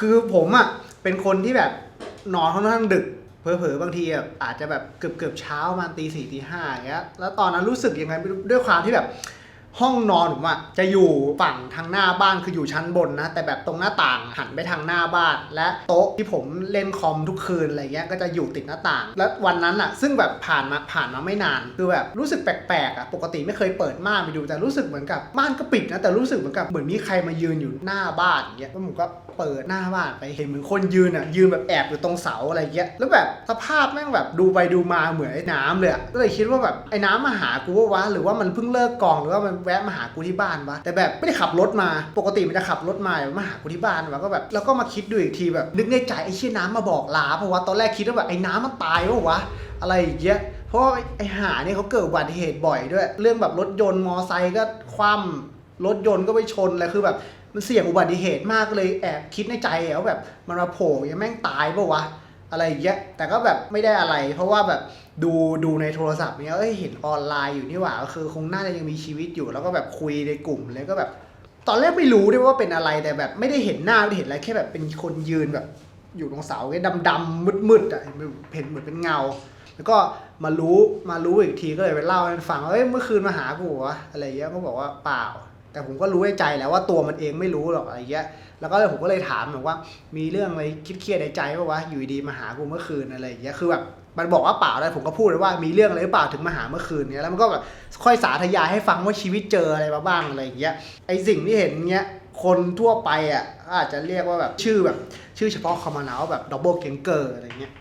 คือผมอะเป็นคนที่แบบนอนค่อนข้างดึกเผลอๆบางทีอะอาจจะแบบเกือบเกือบเช้ามาตีสี่ตีห้าอย่างเงี้ยแล้วตอนนั้นรู้สึกยังไงไม่รู้ด้วยความที่แบบ ห้องนอนผมอะจะอยู่ฝั่งทางหน้าบ้านคืออยู่ชั้นบนนะ แต่แบบตรงหน้าต่างหันไปทางหน้าบ้าน และโต๊ะที่ผมเล่นคอมทุกคืนอะไรเงี้ยก็จะอยู่ติดหน้าต่าง แล้ววันนั้นอะซึ่งแบบผ่านมาผ่านมาไม่นานคือแบบรู้สึกแปลกๆอะปกติไม่เคยเปิดม่านไปดูแต่รู้สึกเหมือนกับม่านก็ปิดนะแต่รู้สึกเหมือนกับเหมือนมีใครมายืนอยู่หน้าบ้านอย่างเงี้ยแล้วผมก็ เปิดหน้าบ้านไปเห็นเหมือนคนยืนอะยืนแบบแอบอยู่ตรงเสาอะไรเงี้ยแล้วแบบสภาพแม่งแบบดูไปดูมาเหมือนไอ้น้ำเลยอะก็เลยคิดว่าแบบไอ้น้ำมาหากูวะหรือว่ามันเพิ่งเลิกกองหรือว่ามันแวะมาหากูที่บ้านวะแต่แบบไม่ได้ขับรถมาปกติมันจะขับรถมามาหากูที่บ้านวะก็แบบแล้วก็มาคิดดูอีกทีแบบนึกในใจไอ้เชี่ยน้ำมาบอกลาเพราะว่าตอนแรกคิดว่าแบบไอ้น้ำมันตายปะวะอะไรอย่างเงี้ยเพราะไอ้หาเนี่ยเขาเกิดอุบัติเหตุบ่อยด้วย เรื่องแบบรถยนต์มอไซค์ก็คว่ำรถยนต์ก็ไปชนอะไรคือแบบ มันเสี่ยงอุบัติเหตุมากเลยแอบคิดในใจว่าแบบมันมาโผล่ยังแม่งตายปะวะอะไรอย่างเงี้ยแต่ก็แบบไม่ได้อะไร เพราะว่าแบบดูดูในโทรศัพท์เนี้ยเอ้ยเห็นออนไลน์อยู่นี่หว่าก็คือคงน่าจะยังมีชีวิตอยู่ แล้วก็แบบคุยในกลุ่มเลยก็แบบ ตอนแรกไม่รู้ด้วยว่าเป็นอะไรแต่แบบไม่ได้เห็นหน้าไม่ได้เห็นอะไรแค่แบบเป็นคนยืนแบบ อยู่ตรงเสาแค่ดำๆมืดๆอะเห็นเหมือนเป็นเงา แล้วก็มารู้มารู้อีกทีก็เลยไปเล่าให้ฟังว่าเอ้ยเมื่อคืนมาหากูวะอะไรเงี้ยก็บอกว่าเปล่า แต่ผมก็รู้ในใจแล้วว่าตัวมันเองไม่รู้หรอกอะไรเงี้ย แล้วก็ผมก็เลยถามแบบว่า มีเรื่องอะไรคิดเครียดในใจป่าวะ อยู่ดีมาหากูเมื่อคืนอะไรเงี้ย คือแบบมันบอกว่าเปล่าแล้วผมก็พูดเลยว่ามีเรื่องอะไรหรือเปล่าถึงมาหาเมื่อคืนเนี้ย แล้วมันก็แบบค่อยสาธยายให้ฟังว่าชีวิตเจออะไรมาบ้างอะไรเงี้ย ไอสิ่งที่เห็นเงี้ย คนทั่วไปอะอาจจะเรียกว่าแบบชื่อแบบชื่อเฉพาะคอมมานาวแบบดับเบิลเกงเกอร์อะไรเงี้ย